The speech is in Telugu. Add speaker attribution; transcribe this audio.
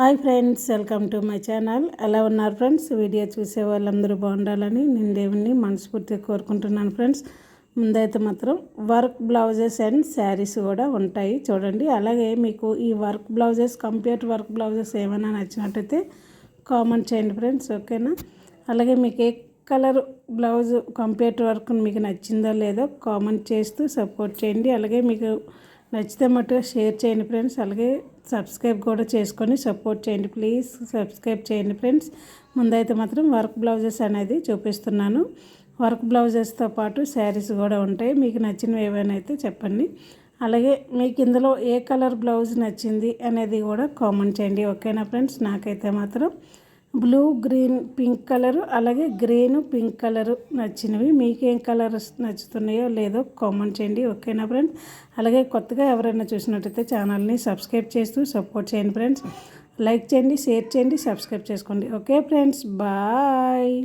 Speaker 1: Hi friends welcome to my channel. ఎలా ఉన్నారు ఫ్రెండ్స్? వీడియో చూసే వాళ్ళందరూ బాగుండాలని నేను దేవుణ్ణి మనస్ఫూర్తిగా కోరుకుంటున్నాను ఫ్రెండ్స్. ముందైతే మాత్రం వర్క్ బ్లౌజెస్ అండ్ శారీస్ కూడా ఉంటాయి చూడండి. అలాగే మీకు ఈ work blouses computer work blouses ఏమైనా నచ్చినట్టయితే కామెంట్ చేయండి ఫ్రెండ్స్ ఓకేనా? అలాగే మీకు ఏ కలర్ బ్లౌజ్ కంప్యూటర్ వర్క్ మీకు నచ్చిందో లేదో కామెంట్ చేస్తూ సపోర్ట్ చేయండి. అలాగే మీకు నచ్చితే మట్టుగా షేర్ చేయండి ఫ్రెండ్స్. అలాగే సబ్స్క్రైబ్ కూడా చేసుకొని సపోర్ట్ చేయండి ప్లీజ్. సబ్స్క్రైబ్ చేయండి ఫ్రెండ్స్. ముందైతే మాత్రం వర్క్ బ్లౌజెస్ అనేది చూపిస్తున్నాను. వర్క్ బ్లౌజెస్తో పాటు శారీస్ కూడా ఉంటాయి. మీకు నచ్చినవి ఏవైనా అయితే చెప్పండి. అలాగే మీకు ఇందులో ఏ కలర్ బ్లౌజ్ నచ్చింది అనేది కూడా కామెంట్ చేయండి. ఓకేనా ఫ్రెండ్స్? నాకైతే మాత్రం బ్లూ గ్రీన్ పింక్ కలరు అలాగే గ్రీన్ పింక్ కలరు నచ్చినవి. మీకేం కలర్స్ నచ్చుతున్నాయో లేదో కామెంట్ చేయండి ఓకేనా ఫ్రెండ్స్? అలాగే కొత్తగా ఎవరైనా చూసినట్టయితే ఛానల్ని సబ్స్క్రైబ్ చేస్తూ సపోర్ట్ చేయండి ఫ్రెండ్స్. లైక్ చేయండి షేర్ చేయండి సబ్స్క్రైబ్ చేసుకోండి. Okay friends bye.